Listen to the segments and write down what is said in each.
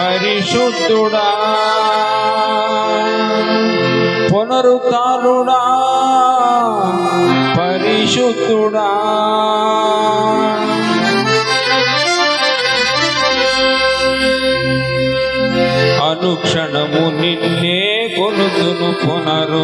పరిశుద్ధుడా. పునరుతారుడా పరిశుద్ధుడా. అనుక్షణము నిన్నే కొలుతును పునరుద్ధానుడా.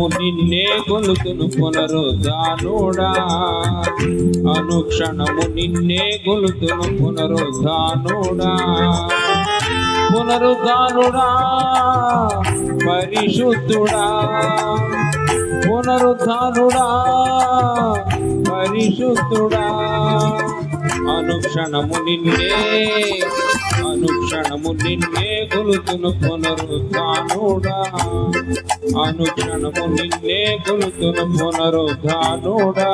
అనుక్షణము నిన్నే కొలుతును పునరుద్ధానుడా. అనుక్షణము నిన్నే గొలుతును పునరుద్ధానుడా. పునరుద్ధానుడా పరిశుద్ధుడా. పునరుద్ధానుడా పరిశుద్ధుడా. అనుక్షణము నిన్నే అనుక్షణము నిన్నే కొలుతును పునరుద్ధానుడా. అనుక్షణము నిన్నే కొలుతును పునరుద్ధానుడా.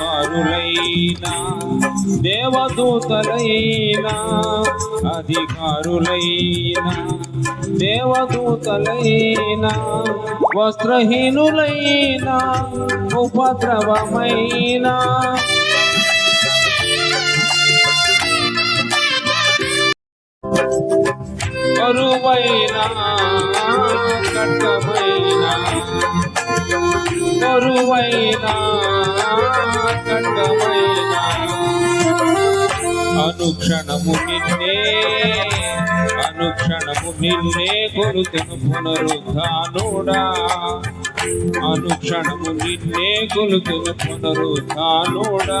అధికారులైనా దేవదూతలైనా అధికారులైనా దేవదూతలైనా వస్త్రహీనులైనా ఉపద్రవమైనా. కరువైనా కట్టమైనా కరువైనా కట్టమైనా అనుక్షణము నిన్నే అనుక్షణము నిన్నే కొలుతును పునరుద్ధానుడా. అనుక్షణము నిన్నే కొలుతును పునరుద్ధానుడా.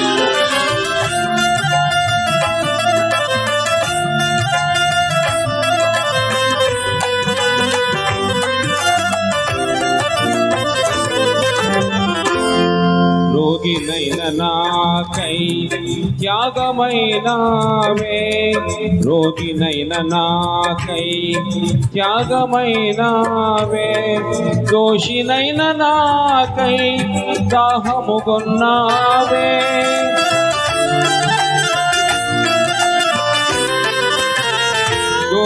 రోగినైన నాకై త్యాగమైనావే రోగినైన నాకై త్యాగమైనావే దోషినైన నాకై దాహముగొన్నావే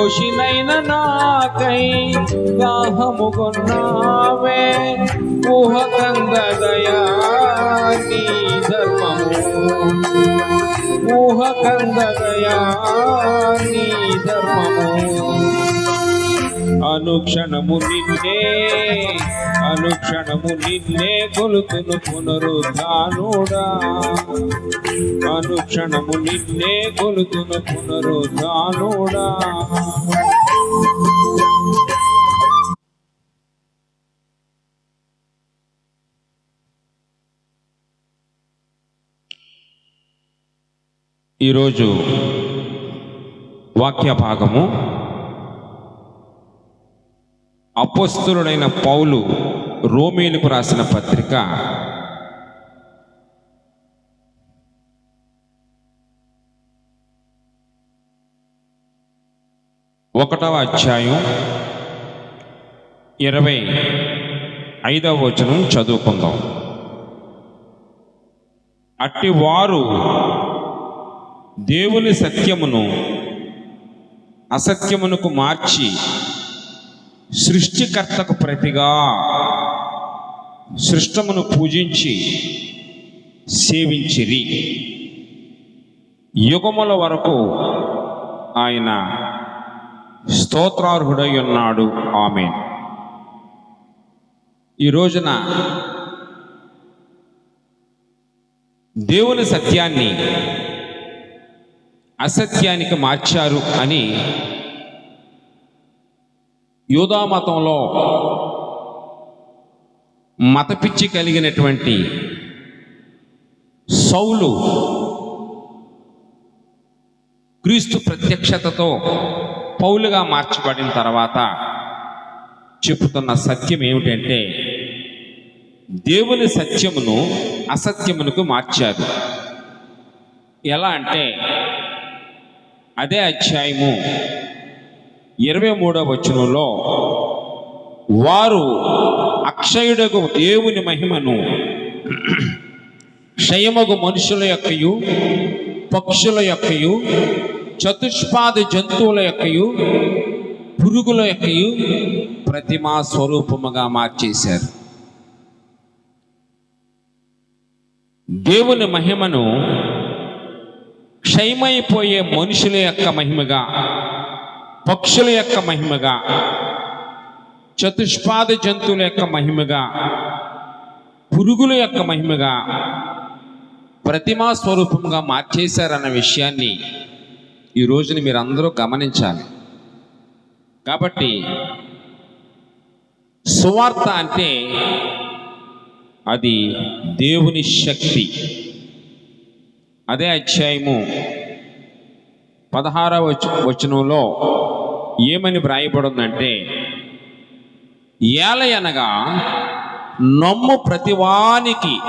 దోషినైన నాకై దాహము కొన్నావే. ఊహకందదయా నీ ధర్మము. ఊహకందదయా అనుక్షణము నిన్నే అనుక్షణము నిన్నే కొలుతును పునరుద్ధానుడా. అనుక్షణము నిన్నే కొలుతును పునరుద్ధానుడా. ఈరోజు వాక్య భాగము అపోస్తుడైన పౌలు రోమీలకు రాసిన పత్రిక. ఒకటవ అధ్యాయం ఇరవై ఐదవ వచనం చదువుకుందాం. అట్టి వారు దేవుని సత్యమును అసత్యమునకు మార్చి సృష్టికర్తకు ప్రతిగా సృష్టమును పూజించి సేవించిరి. యుగముల వరకు ఆయన స్తోత్రార్హుడై ఉన్నాడు ఆమె ఈ రోజున దేవుని సత్యాన్ని అసత్యానికి మార్చారు అని యూదా మతంలో మతపిచ్చి కలిగినటువంటి సౌలు క్రీస్తు ప్రత్యక్షతతో పౌలుగా మార్చబడిన తర్వాత చెబుతున్న సత్యం ఏమిటంటే దేవుని సత్యమును అసత్యమునకు మార్చారు. ఎలా అంటే అదే అధ్యాయము ఇరవై మూడవ వచనంలో వారు అక్షయుడకు దేవుని మహిమను క్షయమగు మనుషుల యొక్కయు పక్షుల యొక్కయు చతుష్పాద జంతువుల యొక్కయు పురుగుల యొక్కయు ప్రతిమా స్వరూపముగా మార్చేశారు. దేవుని మహిమను క్షయమైపోయే మనుషుల యొక్క మహిమగా పక్షుల యొక్క మహిమగా చతుష్పాద జంతువుల యొక్క మహిమగా పురుగుల యొక్క మహిమగా ప్రతిమా స్వరూపంగా మార్చేశారన్న విషయాన్ని ఈ రోజున మీరు అందరూ గమనించాలి. కాబట్టి సువార్త అంటే అది దేవుని శక్తి. అదే అధ్యాయము పదహారవ వచ వచనంలో ఏమని వ్రాయబడిందంటే ఏలయనగా నమ్ము ప్రతివానికి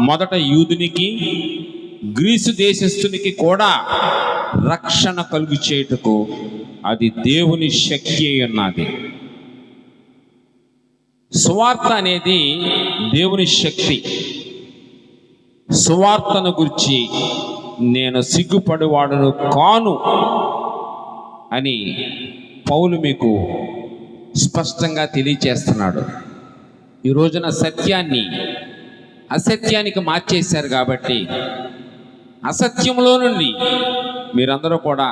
మొదట యూదునికి గ్రీసు దేశస్థునికి కూడా రక్షణ కలుగు చేయుటకు అది దేవుని శక్తి అయి ఉన్నది సువార్త అనేది దేవుని శక్తి. సువార్తను గురించి నేను సిగ్గుపడివాడను కాను. అని పౌలు మీకు స్పష్టంగా తెలియచేస్తున్నాడు. ఈ రోజున సత్యాన్ని అసత్యానికి మార్చేశారు కాబట్టి అసత్యంలో నుండి మీరందరూ కూడా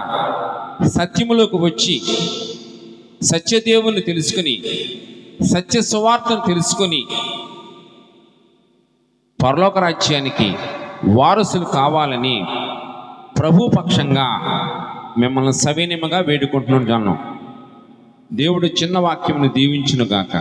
సత్యములోకి వచ్చి సత్యదేవుని తెలుసుకుని సత్య సువార్తను తెలుసుకొని పరలోక రాజ్యానికి వారసులు కావాలని ప్రభుపక్షంగా మిమ్మల్ని సవినయముగా వేడుకుంటున్నాను దేవుడు చిన్న వాక్యమును దీవించునుగాక.